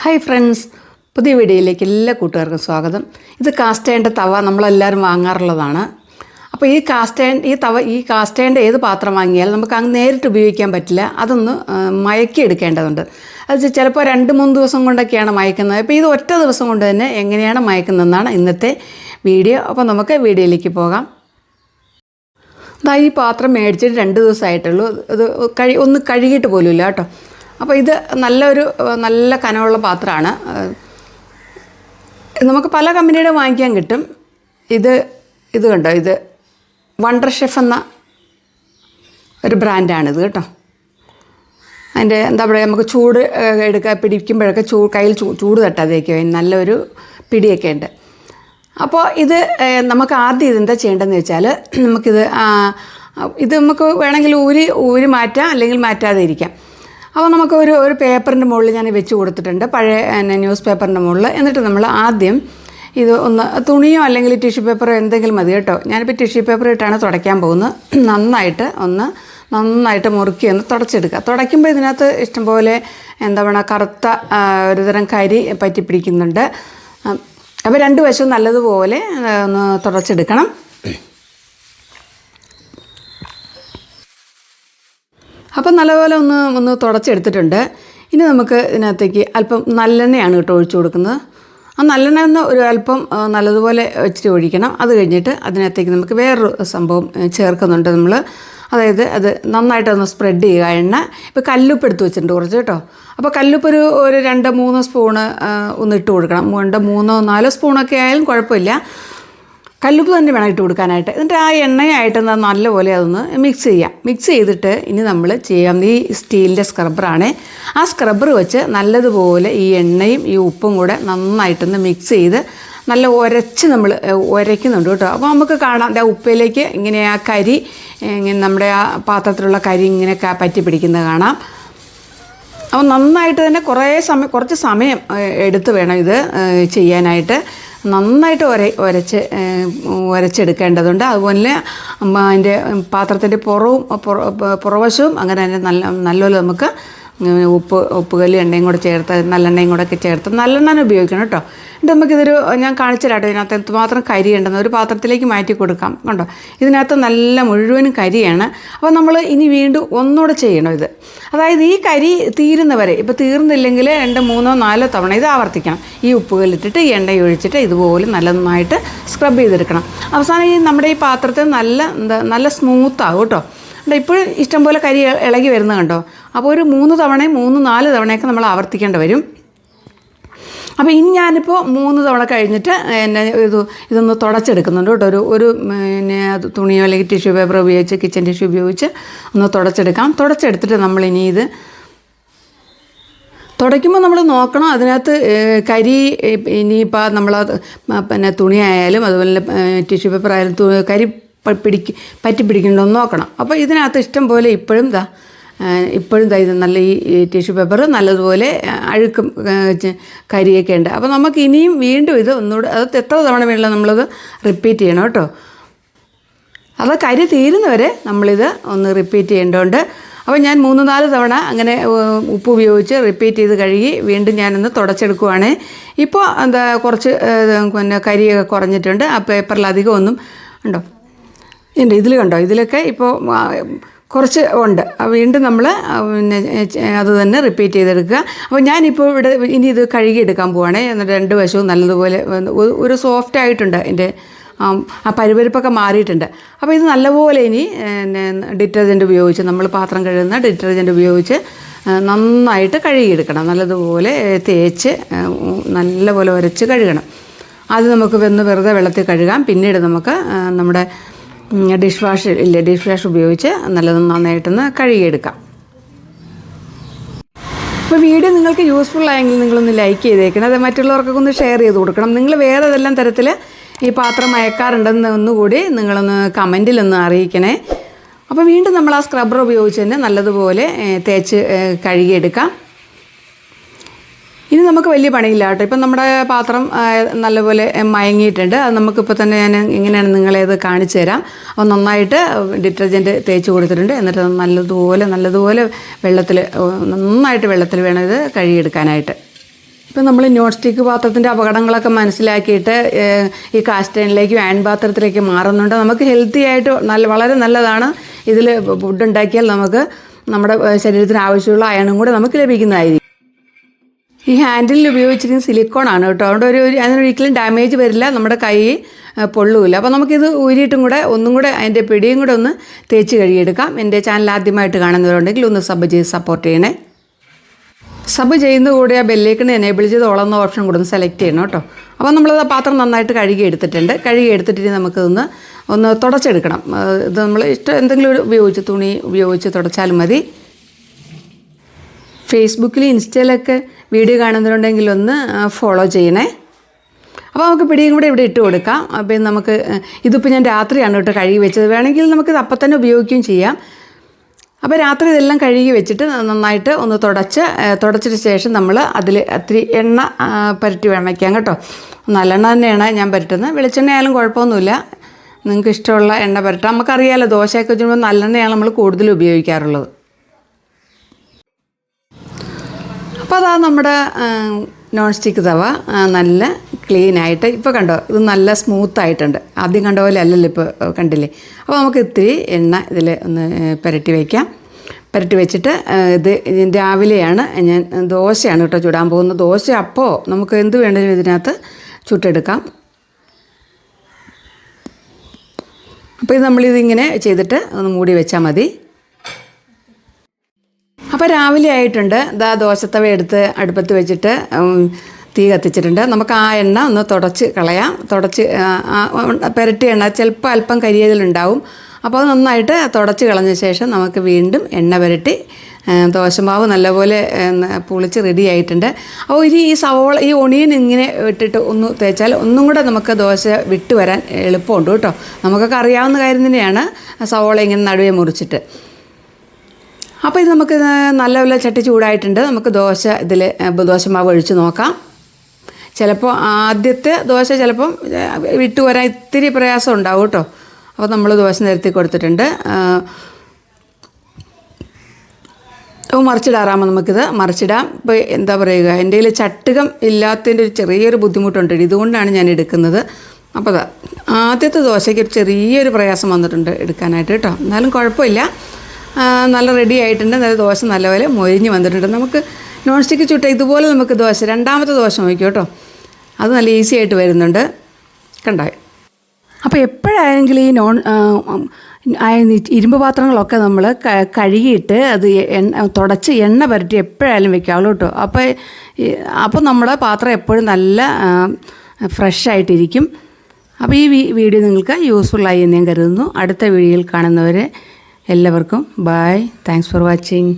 Hi friends പുതിയ വീഡിയോയിലേക്ക് എല്ലാ കൂട്ടുകാർക്കും സ്വാഗതം. ഇത് കാസ്റ്റേന്റെ തവ നമ്മളെല്ലാവരും വാങ്ങാറുള്ളതാണ്. അപ്പോൾ ഈ കാസ്റ്റേൺ ഈ തവ ഈ കാസ്റ്റേന്റെ ഏത് പാത്രം വാങ്ങിയാലും നമുക്ക് അങ്ങ് നേരിട്ട് ഉപയോഗിക്കാൻ പറ്റില്ല. അതൊന്ന് മയക്കി എടുക്കേണ്ടതുണ്ട്. അത് ചിലപ്പോൾ രണ്ട് മൂന്ന് ദിവസം കൊണ്ടൊക്കെയാണ് മയക്കുന്നത്. അപ്പോൾ ഇത് ഒറ്റ ദിവസം കൊണ്ട് തന്നെ എങ്ങനെയാണ് മയക്കുന്നതെന്നാണ് ഇന്നത്തെ വീഡിയോ. അപ്പോൾ നമുക്ക് വീഡിയോയിലേക്ക് പോകാം. ഈ പാത്രം മേടിച്ചിട്ട് രണ്ട് ദിവസമായിട്ടുള്ളൂ. ഇത് കഴി ഒന്ന് കഴുകിയിട്ട് പോലുമില്ല കേട്ടോ. അപ്പോൾ ഇത് നല്ലൊരു നല്ല കനമുള്ള പാത്രമാണ്. നമുക്ക് പല കമ്പനിയുടെ വാങ്ങിക്കാൻ കിട്ടും. ഇത് ഇത് കണ്ടോ? ഇത് വണ്ടർ ഷെഫ് എന്ന ഒരു ബ്രാൻഡാണിത് കേട്ടോ. അതിന്റെ എന്താ പറയുക നമുക്ക് ചൂട് എടുക്കുക പിടിക്കുമ്പോഴൊക്കെ ചൂ കയ്യിൽ ചൂ ചൂട് തട്ടാതെയൊക്കെ. നല്ലൊരു പിടിയൊക്കെ ഉണ്ട്. അപ്പോൾ ഇത് നമുക്ക് ആദ്യം ഇതെന്താ ചെയ്യേണ്ടതെന്ന് വെച്ചാൽ നമുക്കിത് ഇത് നമുക്ക് വേണമെങ്കിൽ ഊരി ഊരി മാറ്റാം അല്ലെങ്കിൽ മാറ്റാതെ ഇരിക്കാം. അപ്പോൾ നമുക്ക് ഒരു ഒരു പേപ്പറിന്റെ മുകളിൽ ഞാൻ വെച്ച് കൊടുത്തിട്ടുണ്ട്. പഴയ ന്യൂസ് പേപ്പറിന്റെ മുകളിൽ. എന്നിട്ട് നമ്മൾ ആദ്യം ഇത് ഒന്ന് തുണിയോ അല്ലെങ്കിൽ ടിഷ്യൂ പേപ്പറോ എന്തെങ്കിലും മതി കേട്ടോ. ഞാനിപ്പോൾ ടിഷ്യൂ പേപ്പർ ഇട്ടാണ് തുടയ്ക്കാൻ പോകുന്നത്. നന്നായിട്ട് ഒന്ന് നന്നായിട്ട് മുറുക്കി ഒന്ന് തുടച്ചെടുക്കുക. തുടയ്ക്കുമ്പോൾ ഇതിനകത്ത് ഇഷ്ടംപോലെ എന്താ പറയുക കറുത്ത ഒരുതരം കരി പറ്റി പിടിക്കുന്നുണ്ട് അപ്പോൾ രണ്ട് വശവും നല്ലതുപോലെ ഒന്ന് തുടച്ചെടുക്കണം. അപ്പം നല്ലപോലെ ഒന്ന് ഒന്ന് തുടച്ചെടുത്തിട്ടുണ്ട്. ഇനി നമുക്ക് ഇതിനകത്തേക്ക് അല്പം നല്ലെണ്ണയാണ് കേട്ടോ ഒഴിച്ചു കൊടുക്കുന്നത്. ആ നല്ലെണ്ണ ഒന്ന് ഒരു അല്പം നല്ലതുപോലെ വെച്ചിട്ട് ഒഴിക്കണം. അത് കഴിഞ്ഞിട്ട് അതിനകത്തേക്ക് നമുക്ക് വേറൊരു സംഭവം ചേർക്കുന്നുണ്ട് നമ്മൾ. അതായത് അത് നന്നായിട്ടൊന്ന് സ്പ്രെഡ് ചെയ്യുക. എണ്ണ ഇപ്പോൾ കല്ലുപ്പ് എടുത്ത് വെച്ചിട്ടുണ്ട് കുറച്ച് കേട്ടോ. അപ്പോൾ കല്ലുപ്പ് ഒരു ഒരു രണ്ട് മൂന്ന് സ്പൂണ് ഒന്ന് ഇട്ട് കൊടുക്കണം. രണ്ട് മൂന്നോ നാലോ സ്പൂണൊക്കെ ആയാലും കുഴപ്പമില്ല. കല്ലുപ്പ് തന്നെ വേണം ഇട്ട് കൊടുക്കാനായിട്ട്. എന്നിട്ട് ആ എണ്ണയായിട്ട് നല്ലപോലെ അതൊന്ന് മിക്സ് ചെയ്യാം. മിക്സ് ചെയ്തിട്ട് ഇനി നമ്മൾ ചെയ്യാം. ഈ സ്റ്റീലിന്റെ സ്ക്രബ്ബറാണ് ആ സ്ക്രബ്ബർ വെച്ച് നല്ലതുപോലെ ഈ എണ്ണയും ഈ ഉപ്പും കൂടെ നന്നായിട്ടൊന്ന് മിക്സ് ചെയ്ത് നല്ല ഉരച്ച് നമ്മൾ ഉരയ്ക്കുന്നുണ്ട് കേട്ടോ. അപ്പോൾ നമുക്ക് കാണാം. ദാ ഉപ്പയിലേക്ക് ഇങ്ങനെ ആ കരി നമ്മുടെ ആ പാത്രത്തിലുള്ള കരി ഇങ്ങനെ പറ്റി പിടിക്കുന്നത് കാണാം. അപ്പോൾ നന്നായിട്ട് തന്നെ കുറേ സമയം കുറച്ച് സമയം എടുത്ത് വേണം ഇത് ചെയ്യാനായിട്ട്. നന്നായിട്ട് ഒര ഉരച്ച് ഒരച്ചെടുക്കേണ്ടതുണ്ട്. അതുപോലെ അതിന്റെ പാത്രത്തിന്റെ പുറവും പുറവശവും അങ്ങനെ തന്നെ നല്ല നല്ലപോലെ നമുക്ക് ഉപ്പ് ഉപ്പുകല്ലി എണ്ണയും കൂടെ ചേർത്ത് നല്ലെണ്ണയും കൂടെ ഒക്കെ ചേർത്ത് നല്ലെണ്ണ ഉപയോഗിക്കണം കേട്ടോ. എന്നിട്ട് നമുക്കിതൊരു ഞാൻ കാണിച്ചു തരാട്ടോ ഇതിനകത്ത് എന്തുമാത്രം കരി ഉണ്ടെന്ന്. ഒരു പാത്രത്തിലേക്ക് മാറ്റി കൊടുക്കാം കണ്ടോ. ഇതിനകത്ത് നല്ല മുഴുവനും കരിയാണ്. അപ്പോൾ നമ്മൾ ഇനി വീണ്ടും ഒന്നുകൂടെ ചെയ്യണം ഇത്. അതായത് ഈ കരി തീരുന്നവരെ ഇപ്പോൾ തീർന്നില്ലെങ്കിൽ രണ്ട് മൂന്നോ നാലോ തവണ ഇത് ആവർത്തിക്കണം. ഈ ഉപ്പുകല്ലിട്ടിട്ട് ഈ എണ്ണ ഒഴിച്ചിട്ട് ഇതുപോലെ നല്ല നന്നായിട്ട് സ്ക്രബ് ചെയ്തെടുക്കണം. അവസാനം ഈ നമ്മുടെ ഈ പാത്രത്തിൽ നല്ല എന്താ നല്ല സ്മൂത്താകും കേട്ടോ. ഇപ്പോഴും ഇഷ്ടംപോലെ കരി ഇളകി വരുന്നത് കണ്ടോ? അപ്പോൾ ഒരു മൂന്ന് തവണയും മൂന്ന് നാല് തവണയൊക്കെ നമ്മൾ ആവർത്തിക്കേണ്ടി വരും. അപ്പോൾ ഇനി ഞാനിപ്പോൾ മൂന്ന് തവണ കഴിഞ്ഞിട്ട് എന്നെ ഇത് ഇതൊന്ന് തുടച്ചെടുക്കുന്നുണ്ട് കേട്ടോ. ഒരു ഒരു പിന്നെ തുണിയോ അല്ലെങ്കിൽ ടിഷ്യൂ പേപ്പർ ഉപയോഗിച്ച് കിച്ചൺ ടിഷ്യൂ ഉപയോഗിച്ച് ഒന്ന് തുടച്ചെടുക്കാം. തുടച്ചെടുത്തിട്ട് നമ്മളിനി ഇത് തുടയ്ക്കുമ്പോൾ നമ്മൾ നോക്കണം. അതിനകത്ത് കരി ഇനിയിപ്പോൾ നമ്മൾ പിന്നെ തുണിയായാലും അതുപോലെ ടിഷ്യൂ പേപ്പർ ആയാലും കരി പിടിക്ക് പറ്റി പിടിക്കണ്ടോ നോക്കണം. അപ്പോൾ ഇതിനകത്ത് ഇഷ്ടം പോലെ ഇപ്പോഴും ദാ ഇപ്പോഴും ഇത് നല്ല ഈ ടിഷ്യൂ പേപ്പർ നല്ലതുപോലെ അഴുക്കും കരിയൊക്കെ ഉണ്ട്. അപ്പോൾ നമുക്ക് ഇനിയും വീണ്ടും ഇത് ഒന്നുകൂടെ അത് എത്ര തവണ വേണമെങ്കിലും നമ്മളത് റിപ്പീറ്റ് ചെയ്യണം കേട്ടോ. അത് കരി തീരുന്നവരെ നമ്മളിത് ഒന്ന് റിപ്പീറ്റ് ചെയ്യേണ്ടതുണ്ട്. അപ്പോൾ ഞാൻ മൂന്ന് നാല് തവണ അങ്ങനെ ഉപ്പ് ഉപയോഗിച്ച് റിപ്പീറ്റ് ചെയ്ത് കഴുകി വീണ്ടും ഞാനൊന്ന് തുടച്ചെടുക്കുവാണ്. ഇപ്പോൾ എന്താ കുറച്ച് പിന്നെ കരിയൊക്കെ കുറഞ്ഞിട്ടുണ്ട്. ആ പേപ്പറിൽ അധികം ഒന്നും ഉണ്ടോ? ഉണ്ട് ഇതിൽ കണ്ടോ? ഇതിലൊക്കെ ഇപ്പോൾ കുറച്ച് ഉണ്ട്. വീണ്ടും നമ്മൾ പിന്നെ അത് തന്നെ റിപ്പീറ്റ് ചെയ്തെടുക്കുക. അപ്പോൾ ഞാനിപ്പോൾ ഇവിടെ ഇനി ഇത് കഴുകിയെടുക്കാൻ പോവുകയാണേ എന്നിട്ട് രണ്ട് വശവും നല്ലതുപോലെ ഒരു- സോഫ്റ്റ് ആയിട്ടുണ്ട് എന്റെ ആ പരുപരിപ്പൊക്കെ മാറിയിട്ടുണ്ട്. അപ്പോൾ ഇത് നല്ലപോലെ ഇനി ഡിറ്റർജന്റ് ഉപയോഗിച്ച് നമ്മൾ പാത്രം കഴുകുന്ന ഡിറ്റർജന്റ് ഉപയോഗിച്ച് നന്നായിട്ട് കഴുകിയെടുക്കണം നല്ലതുപോലെ തേച്ച് നല്ലപോലെ ഉരച്ച് കഴുകണം. അത് നമുക്ക് വെന്ന് വെറുതെ വെള്ളത്തിൽ കഴുകാം. പിന്നീട് നമുക്ക് നമ്മുടെ ഡിഷ് വാഷ് ഇല്ല ഡിഷ് വാഷ് ഉപയോഗിച്ച് നല്ലത് നന്നായിട്ടൊന്ന് കഴുകിയെടുക്കാം. അപ്പോൾ വീഡിയോ നിങ്ങൾക്ക് യൂസ്ഫുൾ ആയെങ്കിൽ നിങ്ങളൊന്ന് ലൈക്ക് ചെയ്തേക്കണം. അത് മറ്റുള്ളവർക്കൊക്കെ ഒന്ന് ഷെയർ ചെയ്ത് കൊടുക്കണം. നിങ്ങൾ വേറെ ഏതെല്ലാം തരത്തിൽ ഈ പാത്രം അയക്കാറുണ്ടെന്ന് ഒന്നുകൂടി നിങ്ങളൊന്ന് കമന്റിലൊന്ന് അറിയിക്കണേ. അപ്പോൾ വീണ്ടും നമ്മൾ ആ സ്ക്രബ്ബർ ഉപയോഗിച്ച് തന്നെ നല്ലതുപോലെ തേച്ച് കഴുകിയെടുക്കാം. ഇനി നമുക്ക് വലിയ പണിയില്ല കേട്ടോ. ഇപ്പം നമ്മുടെ പാത്രം നല്ലപോലെ മയങ്ങിയിട്ടുണ്ട്. അത് നമുക്കിപ്പോൾ തന്നെ ഞാൻ ഇങ്ങനെയാണ് നിങ്ങളെ ഇത് കാണിച്ചു തരാം. അപ്പോൾ നന്നായിട്ട് ഡിറ്റർജന്റ് തേച്ച് കൊടുത്തിട്ടുണ്ട്. എന്നിട്ട് നല്ലതുപോലെ നല്ലതുപോലെ വെള്ളത്തിൽ നന്നായിട്ട് വെള്ളത്തിൽ വേണം ഇത് കഴുകിയെടുക്കാനായിട്ട്. ഇപ്പം നമ്മൾ നോൺ സ്റ്റിക്ക് പാത്രത്തിന്റെ അപകടങ്ങളൊക്കെ മനസ്സിലാക്കിയിട്ട് ഈ കാസ്റ്റൈനിലേക്കും ആൻഡ് പാത്രത്തിലേക്ക് മാറുന്നുണ്ട്. നമുക്ക് ഹെൽത്തി ആയിട്ട് നല്ല വളരെ നല്ലതാണ്. ഇതിൽ ഫുഡ് ഉണ്ടാക്കിയാൽ നമുക്ക് നമ്മുടെ ശരീരത്തിന് ആവശ്യമുള്ള അയണും കൂടെ നമുക്ക് ലഭിക്കുന്നതായിരിക്കും. ഈ ഹാൻഡിലിൽ ഉപയോഗിച്ചിരിക്കുന്ന സിലിക്കോൺ ആണ് കേട്ടോ. അതുകൊണ്ട് ഒരു അതിനൊരിക്കലും ഡാമേജ് വരില്ല. നമ്മുടെ കൈ പൊള്ളൂല. അപ്പോൾ നമുക്കിത് ഊരിയിട്ടും കൂടെ ഒന്നും കൂടെ അതിന്റെ പിടിയും കൂടെ ഒന്ന് തേച്ച് കഴുകിയെടുക്കാം. എന്റെ ചാനൽ ആദ്യമായിട്ട് കാണുന്നവരുണ്ടെങ്കിൽ ഒന്ന് സബ് ചെയ്ത് സപ്പോർട്ട് ചെയ്യണേ. സബ് ചെയ്യുന്ന കൂടെ ആ ബെല്ലേക്കിന് എനേബിൾ ചെയ്ത് ഓളുന്ന ഓപ്ഷൻ കൂടെ ഒന്ന് സെലക്ട് ചെയ്യണം കേട്ടോ. അപ്പോൾ നമ്മളത് പാത്രം നന്നായിട്ട് കഴുകി എടുത്തിട്ടുണ്ട് കഴുകി എടുത്തിട്ട് നമുക്കിതൊന്ന് ഒന്ന് തുടച്ചെടുക്കണം. ഇത് നമ്മൾ ഇഷ്ടം എന്തെങ്കിലും ഒരു ഉപയോഗിച്ച് തുണി ഉപയോഗിച്ച് തുടച്ചാലും മതി. ഫേസ്ബുക്കിൽ ഇൻസ്റ്റയിലൊക്കെ വീഡിയോ കാണുന്നവരുണ്ടെങ്കിൽ ഒന്ന് ഫോളോ ചെയ്യണേ. അപ്പോൾ നമുക്ക് പിടിയും കൂടെ ഇവിടെ ഇട്ട് കൊടുക്കാം. അപ്പം നമുക്ക് ഇതിപ്പോൾ ഞാൻ രാത്രിയാണ് കേട്ടോ കഴുകി വെച്ചത്. വേണമെങ്കിൽ നമുക്ക് ഇത് അപ്പം തന്നെ ഉപയോഗിക്കുകയും ചെയ്യാം. അപ്പോൾ രാത്രി ഇതെല്ലാം കഴുകി വെച്ചിട്ട് നന്നായിട്ട് ഒന്ന് തുടച്ച് തുടച്ചിട്ട് ശേഷം നമ്മൾ അതിൽ ഒത്തിരി എണ്ണ പുരട്ടി വേണം വയ്ക്കാം കേട്ടോ. നല്ലെണ്ണ തന്നെയാണ് ഞാൻ പുരട്ടുന്നത്. വെളിച്ചെണ്ണ ആയാലും കുഴപ്പമൊന്നുമില്ല. നിങ്ങൾക്ക് ഇഷ്ടമുള്ള എണ്ണ പുരട്ടാം. നമുക്കറിയാമല്ലോ ദോശയൊക്കെ വെച്ചുമ്പോൾ നല്ലെണ്ണയാണ് നമ്മൾ കൂടുതൽ ഉപയോഗിക്കാറുള്ളത്. അപ്പോൾ അതാ നമ്മുടെ നോൺ സ്റ്റിക്ക് തവ നല്ല ക്ലീൻ ആയിട്ട് ഇപ്പോൾ കണ്ടോ ഇത് നല്ല സ്മൂത്ത് ആയിട്ടുണ്ട്. ആദ്യം കണ്ട പോലെ അല്ലല്ലോ ഇപ്പോൾ കണ്ടില്ലേ? അപ്പോൾ നമുക്ക് ഇത്തിരി എണ്ണ ഇതിൽ ഒന്ന് പുരട്ടി വയ്ക്കാം പുരട്ടി വെച്ചിട്ട് ഇത് രാവിലെയാണ് ഞാൻ ദോശയാണ് കേട്ടോ ചുടാൻ പോകുന്നത്. ദോശ അപ്പോൾ നമുക്ക് എന്ത് വേണമെങ്കിലും ഇതിനകത്ത് ചുട്ടെടുക്കാം. അപ്പോൾ ഇത് നമ്മളിതിങ്ങനെ ചെയ്തിട്ട് ഒന്ന് മൂടി വെച്ചാൽ മതി. അപ്പോൾ രാവിലെ ആയിട്ടുണ്ട്. ദാ ദോശത്തവ എടുത്ത് അടുപ്പത്ത് വെച്ചിട്ട് തീ കത്തിച്ചിട്ടുണ്ട്. നമുക്ക് ആ എണ്ണ ഒന്ന് തുടച്ച് കളയാം. തുടച്ച് ആ, എണ്ണ ചിലപ്പോൾ അല്പം കരിയതിലുണ്ടാവും. അപ്പോൾ അത് നന്നായിട്ട് തുടച്ച് കളഞ്ഞ ശേഷം നമുക്ക് വീണ്ടും എണ്ണ പുരട്ടി ദോശമാവ് നല്ലപോലെ പുളിച്ച് റെഡി ആയിട്ടുണ്ട്. അപ്പോൾ ഇനി ഈ സവോള ഈ ഒണിയൻ ഇങ്ങനെ ഇട്ടിട്ട് ഒന്ന് തേച്ചാൽ ഒന്നും കൂടെ നമുക്ക് ദോശ വിട്ട് വരാൻ എളുപ്പമുണ്ട് കേട്ടോ. നമുക്കൊക്കെ അറിയാവുന്ന കാര്യം തന്നെയാണ് സവോള ഇങ്ങനെ നടുവേ മുറിച്ചിട്ട്. അപ്പോൾ ഇത് നമുക്ക് നല്ലപോലെ ചട്ടി ചൂടായിട്ടുണ്ട്. നമുക്ക് ദോശ ഇതിൽ ദോശമാവ് ഒഴിച്ച് നോക്കാം. ചിലപ്പോൾ ആദ്യത്തെ ദോശ ചിലപ്പം വിട്ടു വരാൻ ഇത്തിരി പ്രയാസം ഉണ്ടാവും കേട്ടോ. അപ്പോൾ നമ്മൾ ദോശ നിരത്തി കൊടുത്തിട്ടുണ്ട്. അപ്പോൾ മറിച്ചിടാറാമോ നമുക്കിത് മറിച്ചിടാം. ഇപ്പോൾ എന്താ പറയുക എന്റെ കയ്യിൽ ചട്ടുകം ഇല്ലാത്തതിന്റെ ഒരു ചെറിയൊരു ബുദ്ധിമുട്ടുണ്ട് ഇതുകൊണ്ടാണ് ഞാൻ എടുക്കുന്നത്. അപ്പോൾ ആദ്യത്തെ ദോശയ്ക്ക് ഒരു ചെറിയൊരു പ്രയാസം വന്നിട്ടുണ്ട് എടുക്കാനായിട്ട് കേട്ടോ. എന്നാലും കുഴപ്പമില്ല. നല്ല റെഡി ആയിട്ടുണ്ട്. നല്ല ദോശ നല്ലപോലെ മൊരിഞ്ഞ് വന്നിട്ടുണ്ട്. നമുക്ക് നോൺ സ്റ്റിക്ക് ചുട്ട ഇതുപോലെ നമുക്ക് ദോശ രണ്ടാമത്തെ ദോശ നോക്കിയോ കേട്ടോ. അത് നല്ല ഈസി ആയിട്ട് വരുന്നുണ്ട്. കണ്ടായി അപ്പോൾ എപ്പോഴായെങ്കിലും ഈ നോൺ ഇരുമ്പ് പാത്രങ്ങളൊക്കെ നമ്മൾ കഴുകിയിട്ട് അത് എണ്ണ തുടച്ച് എണ്ണ പുരട്ടി എപ്പോഴായാലും വെക്കാവുള്ളൂ കേട്ടോ. അപ്പോൾ അപ്പോൾ നമ്മുടെ പാത്രം എപ്പോഴും നല്ല ഫ്രഷ് ആയിട്ടിരിക്കും. അപ്പോൾ ഈ വീഡിയോ നിങ്ങൾക്ക് യൂസ്ഫുള്ളായി എന്ന് ഞാൻ കരുതുന്നു. അടുത്ത വീഡിയോയിൽ കാണുന്നവരെ എല്ലാവർക്കും ബായ് താങ്ക്സ് ഫോർ വാച്ചിങ്